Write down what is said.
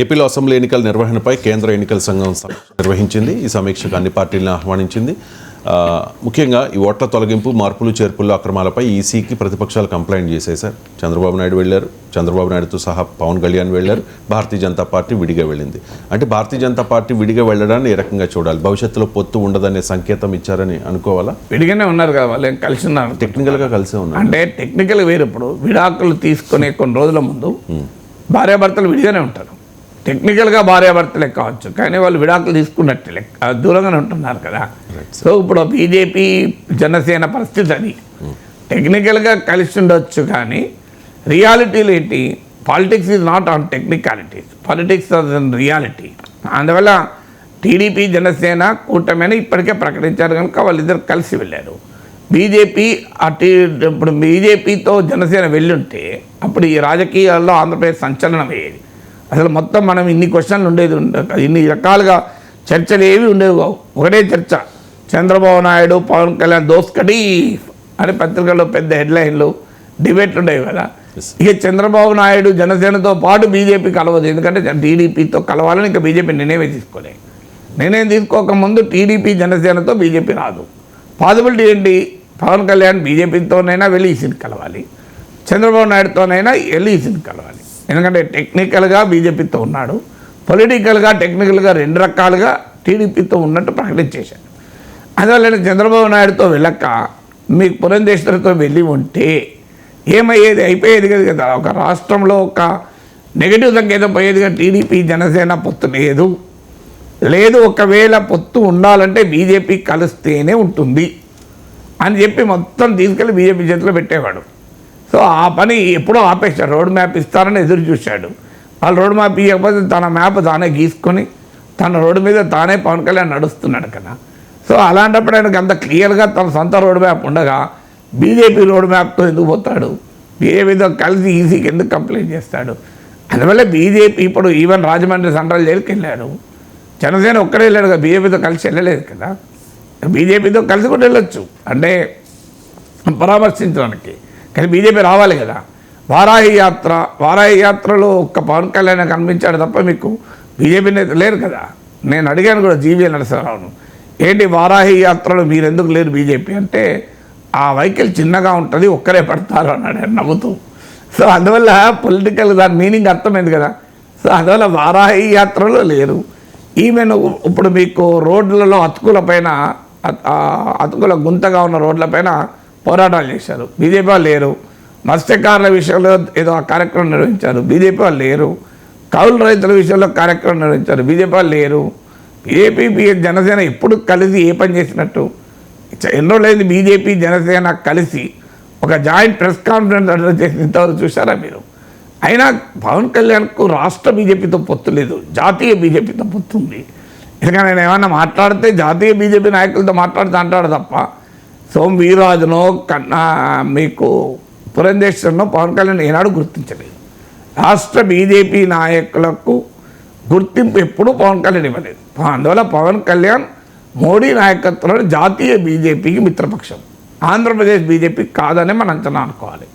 ఏపీలో అసెంబ్లీ ఎన్నికల నిర్వహణపై కేంద్ర ఎన్నికల సంఘం నిర్వహించింది. ఈ సమీక్షకు అన్ని పార్టీలను ఆహ్వానించింది. ముఖ్యంగా ఈ ఓట్ల తొలగింపు మార్పులు చేర్పుల్లో అక్రమాలపై ఈసీకి ప్రతిపక్షాలు కంప్లైంట్ చేశాయి సార్. చంద్రబాబు నాయుడు వెళ్ళారు. చంద్రబాబు నాయుడుతో సహా పవన్ కళ్యాణ్ వెళ్ళారు. భారతీయ జనతా పార్టీ విడిగా వెళ్ళింది. అంటే భారతీయ జనతా పార్టీ విడిగా వెళ్ళడాన్ని ఏ రకంగా చూడాలి? భవిష్యత్తులో పొత్తు ఉండదనే సంకేతం ఇచ్చారని అనుకోవాలా? విడిగానే ఉన్నారు కదా వాళ్ళు ఏం కలిసి ఉన్నారు. టెక్నికల్గా కలిసే ఉన్నారు. అంటే టెక్నికల్ వేరు ఇప్పుడు. విడాకులు తీసుకునే కొన్ని రోజుల ముందు భార్యాభర్తలు విడిగానే ఉంటారు. టెక్నికల్గా భార్యాభర్తలే కావచ్చు. కానీ వాళ్ళు విడాకులు తీసుకున్నట్టే లెక్క. దూరంగానే ఉంటున్నారు కదా. సో ఇప్పుడు బీజేపీ జనసేన పరిస్థితి అది. టెక్నికల్గా కలిసి ఉండొచ్చు కానీ రియాలిటీలు ఏంటి? Politics is not on technicalities politics on reality అందువల్ల టీడీపీ జనసేన కూటమి అని ఇప్పటికే ప్రకటించారు కనుక వాళ్ళిద్దరు కలిసి వెళ్ళారు. బీజేపీ అటు ఇప్పుడు బీజేపీతో జనసేన వెళ్ళుంటే అప్పుడు ఈ రాజకీయాల్లో ఆంధ్రప్రదేశ్ సంచలనం అయ్యేది అసలు మొత్తం మనం ఇన్ని క్వశ్చన్లు ఉండేది ఉండ ఇన్ని రకాలుగా చర్చలు ఏవి ఉండేవి కావు. ఒకటే చర్చ. చంద్రబాబు నాయుడు పవన్ కళ్యాణ్ దోస్కటి అని పత్రికల్లో పెద్ద హెడ్లైన్లు డిబేట్లు ఉండేవి కదా. ఇక చంద్రబాబు నాయుడు జనసేనతో పాటు బీజేపీ కలవదు. ఎందుకంటే టీడీపీతో కలవాలని ఇంకా బీజేపీ నిర్ణయమే తీసుకోలేదు నిర్ణయం తీసుకోకముందు టీడీపీ జనసేనతో బీజేపీ రాదు. పాసిబిలిటీ ఏంటి? పవన్ కళ్యాణ్ బీజేపీతోనైనా వెళ్ళి ఈసీని కలవాలి. చంద్రబాబు నాయుడుతోనైనా వెళ్ళి ఈసీని కలవాలి. ఎందుకంటే టెక్నికల్గా బీజేపీతో ఉన్నాడు. పొలిటికల్గా టెక్నికల్గా రెండు రకాలుగా టీడీపీతో ఉన్నట్టు ప్రకటించేశాడు అందువల్ల చంద్రబాబు నాయుడుతో వెళ్ళక మీకు పురంధేశ్వరితో వెళ్ళి ఉంటే ఏమయ్యేది? అయిపోయేది కదా కదా. ఒక రాష్ట్రంలో ఒక నెగిటివ్ సంకేతం పోయేదిగా టీడీపీ జనసేన పొత్తు లేదు. లేదు ఒకవేళ పొత్తు ఉండాలంటే బీజేపీ కలిస్తేనే ఉంటుంది అని చెప్పి మొత్తం తీసుకెళ్ళి బీజేపీ చేతిలో పెట్టేవాడు. సో ఆ పని ఎప్పుడో ఆపేశాడు. రోడ్ మ్యాప్ ఇస్తారని ఎదురు చూశాడు. వాళ్ళు రోడ్ మ్యాప్ ఇవ్వకపోతే తన మ్యాప్ తానే గీసుకొని తన రోడ్డు మీద తానే పవన్ కళ్యాణ్ నడుస్తున్నాడు కదా. సో అలాంటప్పుడు ఆయనకు అంత క్లియర్గా తన సొంత రోడ్ మ్యాప్ ఉండగా బీజేపీ రోడ్ మ్యాప్తో ఎందుకు పోతాడు? బీజేపీతో కలిసి ఈజీకి ఎందుకు కంప్లైంట్ చేస్తాడు? అందువల్ల బీజేపీ ఇప్పుడు ఈవెన్ రాజమండ్రి సెంట్రల్ జైలుకి వెళ్ళాడు జనసేన ఒక్కడే వెళ్ళాడు కదా బీజేపీతో కలిసి వెళ్ళలేదు కదా. బీజేపీతో కలిసి కూడా వెళ్ళొచ్చు. అంటే పరామర్శించడానికి. కానీ బీజేపీ రావాలి కదా. వారాహి యాత్ర వారాహి యాత్రలో ఒక్క పవన్ కళ్యాణ్ కనిపించాడు తప్ప మీకు బీజేపీ నేత లేరు కదా. నేను అడిగాను కూడా జీవీ నరసింహరావును ఏంటి వారాహి యాత్రలో మీరు ఎందుకు లేరు బీజేపీ అంటే ఆ వైఖరి చిన్నగా ఉంటుంది ఒక్కరే పడతారు అన్నాడు ఆయన నవ్వుతూ. సో అందువల్ల పొలిటికల్ దాని మీనింగ్ అర్థమైంది కదా. సో అందువల్ల వారాహి యాత్రలో లేరు. ఈమెను ఇప్పుడు మీకు రోడ్లలో అతుకుల పైన అతుకుల గుంతగా ఉన్న రోడ్లపైన పోరాటాలు చేశారు. బీజేపీ వాళ్ళు లేరు. మత్స్యకారుల విషయంలో ఏదో కార్యక్రమం నిర్వహించారు. బీజేపీ వాళ్ళు లేరు. కౌలు రైతుల విషయంలో కార్యక్రమం నిర్వహించారు. బీజేపీ వాళ్ళు లేరు. బీజేపీ జనసేన ఎప్పుడు కలిసి ఏ పని చేసినట్టు? ఎన్నో ఎన్ని బీజేపీ జనసేన కలిసి ఒక జాయింట్ ప్రెస్ కాన్ఫరెన్స్ అటెండ్ చేసిన ఇంతవరకు చూసారా మీరు? అయినా పవన్ కళ్యాణ్కు రాష్ట్ర బీజేపీతో పొత్తు లేదు. జాతీయ బీజేపీతో పొత్తు ఉంది ఎందుకంటే నేను ఏమన్నా మాట్లాడితే జాతీయ బీజేపీ నాయకులతో మాట్లాడితే అంటాడు తప్ప సో వీరాజును కన్నా మీకు పురంధేశ్వరను పవన్ కళ్యాణ్ ఏనాడు గుర్తించలేదు. రాష్ట్ర బీజేపీ నాయకులకు గుర్తింపు ఎప్పుడూ పవన్ కళ్యాణ్ ఇవ్వలేదు. అందువల్ల పవన్ కళ్యాణ్ మోడీ నాయకత్వంలో జాతీయ బీజేపీకి మిత్రపక్షం. ఆంధ్రప్రదేశ్ బీజేపీ కాదని మనం అంచనా అనుకోవాలి.